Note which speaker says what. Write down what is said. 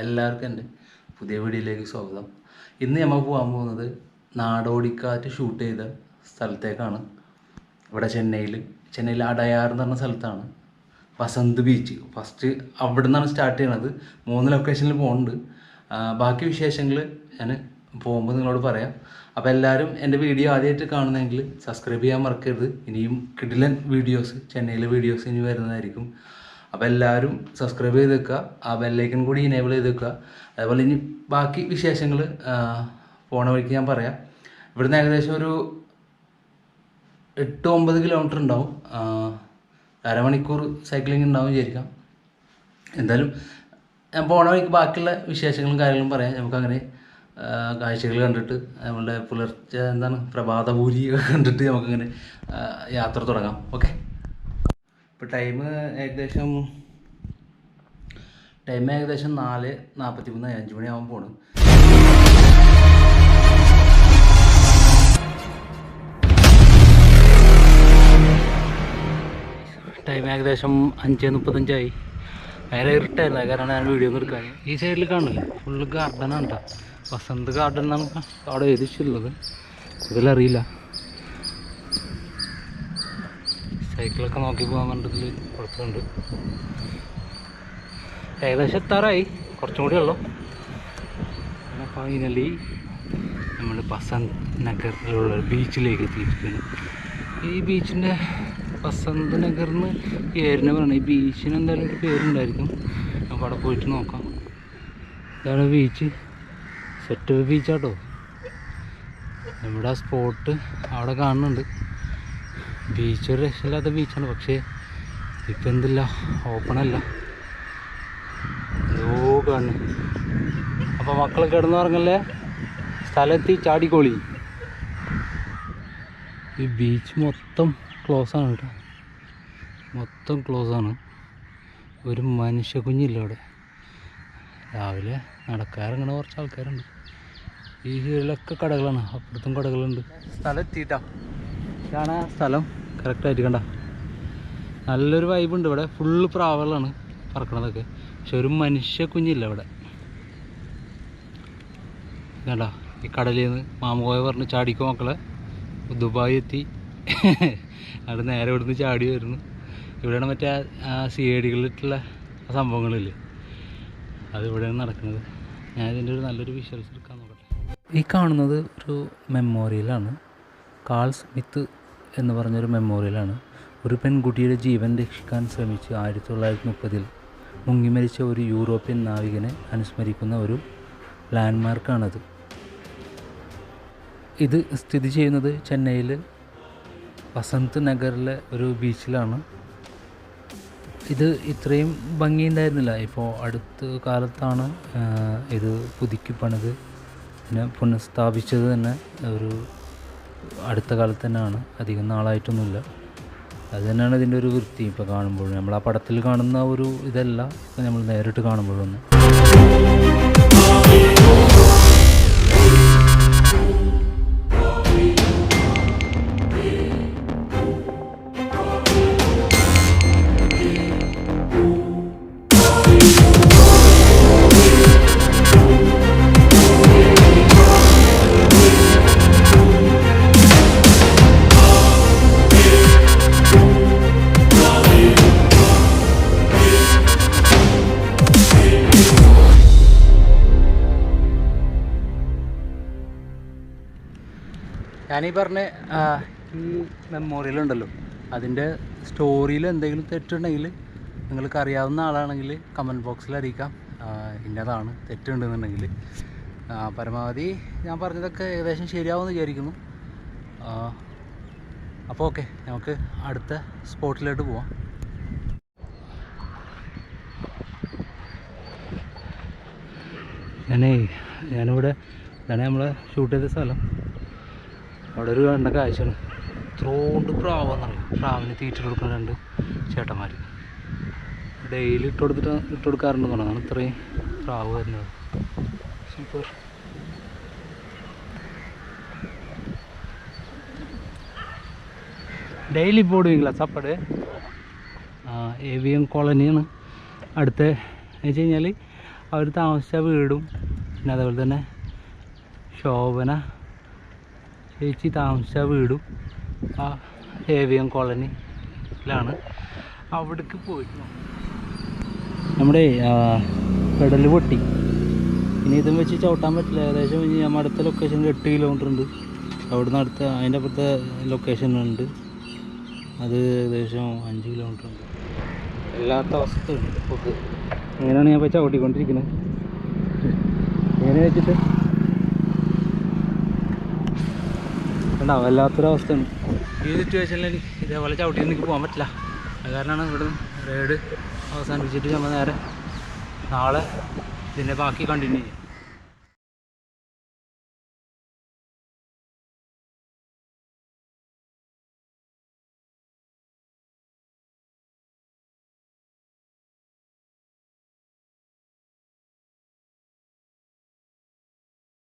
Speaker 1: എല്ലാവർക്കും എന്റെ പുതിയ വീഡിയോയിലേക്ക് സ്വാഗതം. ഇന്ന് നമ്മൾ പോകാൻ പോകുന്നത് നാടോടിക്കാറ്റ് ഷൂട്ട് ചെയ്ത സ്ഥലത്തേക്കാണ്. ഇവിടെ ചെന്നൈയിൽ ചെന്നൈയിൽ അടയാർ എന്ന് പറഞ്ഞ സ്ഥലത്താണ്. വസന്ത് ബീച്ച് ഫസ്റ്റ് അവിടെ നിന്നാണ് സ്റ്റാർട്ട് ചെയ്യണത്. മൂന്ന് ലൊക്കേഷനിൽ പോകുന്നുണ്ട് ബാക്കി വിശേഷങ്ങൾ ഞാൻ പോകുമ്പോൾ നിങ്ങളോട് പറയാം. അപ്പോൾ എല്ലാവരും എന്റെ വീഡിയോ ആദ്യമായിട്ട് കാണുന്നെങ്കിൽ സബ്സ്ക്രൈബ് ചെയ്യാൻ മറക്കരുത്. ഇനിയും കിടിലൻ വീഡിയോസ് ചെന്നൈയിലെ വീഡിയോസ് ഇനി വരുന്നതായിരിക്കും. അപ്പോൾ എല്ലാവരും സബ്സ്ക്രൈബ് ചെയ്ത് വെക്കുക ആ ബെല്ലൈക്കൺ കൂടി ഇനേബിൾ ചെയ്ത് വെക്കുക അതേപോലെ ഇനി ബാക്കി വിശേഷങ്ങൾ പോണ വഴിക്ക് ഞാൻ പറയാം. ഇവിടുന്ന് ഏകദേശം ഒരു എട്ട് ഒമ്പത് കിലോമീറ്റർ ഉണ്ടാവും. അരമണിക്കൂർ സൈക്ലിംഗ് ഉണ്ടാവും വിചാരിക്കാം. എന്തായാലും ഞാൻ പോണ വഴിക്ക് ബാക്കിയുള്ള വിശേഷങ്ങളും കാര്യങ്ങളും പറയാം. നമുക്കങ്ങനെ കാഴ്ചകൾ കണ്ടിട്ട് നമ്മളുടെ പുലർച്ചെ എന്താണ് പ്രഭാതപൂരി കണ്ടിട്ട് നമുക്കങ്ങനെ യാത്ര തുടങ്ങാം. ഓക്കെ ഇപ്പോൾ ടൈം ഏകദേശം ടൈം ഏകദേശം നാല് നാൽപ്പത്തി മൂന്ന് അഞ്ച് മണിയാവാൻ പോണ്. ടൈം ഏകദേശം അഞ്ച് മുപ്പത്തഞ്ചായി. നേരെ ഇരുട്ടായിരുന്നു കാരണം ഞാൻ വീഡിയോ ഒന്നും എടുക്കാൻ ഈ സൈഡിൽ കാണില്ലേ ഫുള്ള് ഗാർഡനാണ് കേട്ടോ വസന്ത് ഗാർഡൻ എന്നാണ് അവിടെ എഴുതിച്ചുള്ളത് ഇതിലറിയില്ല. സൈക്കിളൊക്കെ നോക്കി പോകാൻ വേണ്ടതിൽ കുഴപ്പമുണ്ട്. ഏകദേശം എത്താറായി. കുറച്ചും കൂടി ഉള്ളു. പിന്നെ ഫൈനലി നമ്മൾ ബസന്ത് നഗറിലുള്ള ബീച്ചിലേക്ക് എത്തിയിരിക്കുകയാണ്. ഈ ബീച്ചിന്റെ ബസന്ത് നഗർ എന്ന് പേരിനെ പറയണം. ഈ ബീച്ചിന് എന്തായാലും ഒരു പേരുണ്ടായിരിക്കും. നമുക്ക് അവിടെ പോയിട്ട് നോക്കാം. ഇതാണ് ബീച്ച്. സെറ്റ് ബീച്ചാട്ടോ നമ്മുടെ ആ സ്പോട്ട് അവിടെ കാണുന്നുണ്ട്. ബീച്ച് ഒരു രക്ഷയില്ലാത്ത ബീച്ചാണ് പക്ഷേ ഇപ്പം എന്തില്ല? ഓപ്പണല്ല എന്തോ മക്കൾ അപ്പോൾ മക്കൾ കിടന്നുറങ്ങല്ലേ സ്ഥലത്തി ചാടിക്കോളി. ഈ ബീച്ച് മൊത്തം ക്ലോസ് ആണ് കേട്ടോ. മൊത്തം ക്ലോസ് ആണ്. ഒരു മനുഷ്യ കുഞ്ഞില്ല അവിടെ. രാവിലെ നടക്കാറിങ്ങനെ കുറച്ച് ആൾക്കാരുണ്ട്. ഈ സൈഡിലൊക്കെ കടകളാണ്. അപ്പുറത്തും കടകളുണ്ട്. സ്ഥലം എത്തിയിട്ടാ. ഇതാണ് സ്ഥലം കറക്റ്റായിട്ട് കണ്ട. നല്ലൊരു വൈബുണ്ട് ഇവിടെ. ഫുള്ള് പ്രാവുകളാണ് പറക്കണതൊക്കെ. പക്ഷെ ഒരു മനുഷ്യ കുഞ്ഞില്ല ഇവിടെ. കണ്ട ഈ കടലിൽ നിന്ന് മാമുകോയ പറഞ്ഞ് ചാടിക്കോ മക്കളെ. ദുബായ് എത്തി. അവിടെ നേരെ ഇവിടുന്ന് ചാടി വരുന്നു. ഇവിടെയാണ് മറ്റേ ആ- സി സംഭവങ്ങളില്ലേ? അത് ഇവിടെയാണ് നടക്കുന്നത്. ഞാൻ ഇതിന്റെ ഒരു നല്ലൊരു വിഷ്വൽസ് എടുക്കാൻ നോക്കട്ടെ. ഈ കാണുന്നത് ഒരു മെമ്മോറിയലാണ് കാൾസ് സ്മിത്ത് എന്ന് പറഞ്ഞൊരു മെമ്മോറിയലാണ് ഒരു പെൺകുട്ടിയുടെ ജീവൻ രക്ഷിക്കാൻ ശ്രമിച്ച് ആയിരത്തി തൊള്ളായിരത്തി മുപ്പതിൽ മുങ്ങിമരിച്ച ഒരു യൂറോപ്യൻ നാവികനെ അനുസ്മരിക്കുന്ന ഒരു ലാൻഡ്മാർക്കാണത് ഇത് സ്ഥിതി ചെയ്യുന്നത് ചെന്നൈയിൽ വസന്ത് നഗറിലെ ഒരു ബീച്ചിലാണ്. ഇത് ഇത്രയും ഭംഗിയുണ്ടായിരുന്നില്ല ഇപ്പോൾ അടുത്ത കാലത്താണ് ഇത് പുതുക്കി പണിത്. പിന്നെ പുനഃസ്ഥാപിച്ചത് തന്നെ ഒരു അടുത്ത കാലത്ത് തന്നെയാണ് അധികം നാളായിട്ടൊന്നുമില്ല. അത് തന്നെയാണ് ഇതിന്റെ ഒരു വൃത്തി ഇപ്പോൾ കാണുമ്പോഴും. നമ്മൾ ആ പടത്തിൽ കാണുന്ന ഒരു ഇതല്ല. ഇപ്പം നമ്മൾ നേരിട്ട് കാണുമ്പോഴൊന്നും. ഞാനീ പറഞ്ഞ ഈ മെമ്മോറിയൽ ഉണ്ടല്ലോ അതിന്റെ സ്റ്റോറിയിൽ എന്തെങ്കിലും തെറ്റുണ്ടെങ്കിൽ നിങ്ങൾക്ക് അറിയാവുന്ന ആളാണെങ്കിൽ കമന്റ് ബോക്സിൽ അറിയിക്കാം. ഇന്നതാണ് തെറ്റുണ്ടെന്നുണ്ടെങ്കിൽ പരമാവധി ഞാൻ പറഞ്ഞതൊക്കെ ഏകദേശം ശരിയാവുമെന്ന് വിചാരിക്കുന്നു. അപ്പോൾ ഓക്കെ നമുക്ക് അടുത്ത സ്പോട്ടിലോട്ട് പോവാം. ഞാനേ ഞാനിവിടെ ഇതാണ് നമ്മൾ ഷൂട്ട് ചെയ്ത സ്ഥലം. അവിടെ ഒരു കണ്ട കാഴ്ചയാണ്. ത്രോണ്ട് പ്രാവെന്നാണ് പ്രാവിന് തീറ്റ കൊടുക്കുന്ന രണ്ട് ചേട്ടന്മാർ ഡെയിലി ഇട്ട് കൊടുത്തിട്ട് ഇട്ട് കൊടുക്കാറുണ്ട് തോന്നുന്നു ഇത്രയും പ്രാവ് വരുന്നത്. സൂപ്പർ. டெய்லி போடுவீங்களா சாப்பாடு ഏവിയം കോളനിയാണ്. അടുത്ത എന്ന് വെച്ച് കഴിഞ്ഞാൽ അവർ താമസിച്ച വീടും പിന്നെ അതുപോലെ തന്നെ ശോഭന ചേച്ചി താമസിച്ച വീടും ആ ഏവിയം കോളനിയിലാണ് അവിടേക്ക് പോയിട്ട് നമ്മുടെ പെടൽ പൊട്ടി. ഇനി ഇതും വെച്ച് ചവിട്ടാൻ പറ്റില്ല. ഏകദേശം ഇനി നമ്മുടെ അടുത്ത ലൊക്കേഷൻ എട്ട് കിലോമീറ്റർ ഉണ്ട്. അവിടുന്ന് അടുത്ത അതിന്റെ അപ്പുറത്തെ ലൊക്കേഷൻ ഉണ്ട്. അത് ഏകദേശം അഞ്ച് കിലോമീറ്റർ ഉണ്ട്. വല്ലാത്ത അവസ്ഥയുണ്ട് പോക്ക് അങ്ങനെയാണ് ഞാൻ ഇപ്പോൾ ചവിട്ടിക്കൊണ്ടിരിക്കുന്നത് എങ്ങനെ വെച്ചിട്ട്? ഉണ്ടാവും വല്ലാത്തൊരവസ്ഥയാണ്. ഈ സിറ്റുവേഷനിൽ ഇതേപോലെ ചവിട്ടി എനിക്ക് പോകാൻ പറ്റില്ല. അത് കാരണമാണ് ഇവിടെ റേഡ് അവസാനിപ്പിച്ചിട്ട് നമ്മൾ നേരെ നാളെ ഇതിന്റെ ബാക്കി കണ്ടിന്യൂ ചെയ്യും.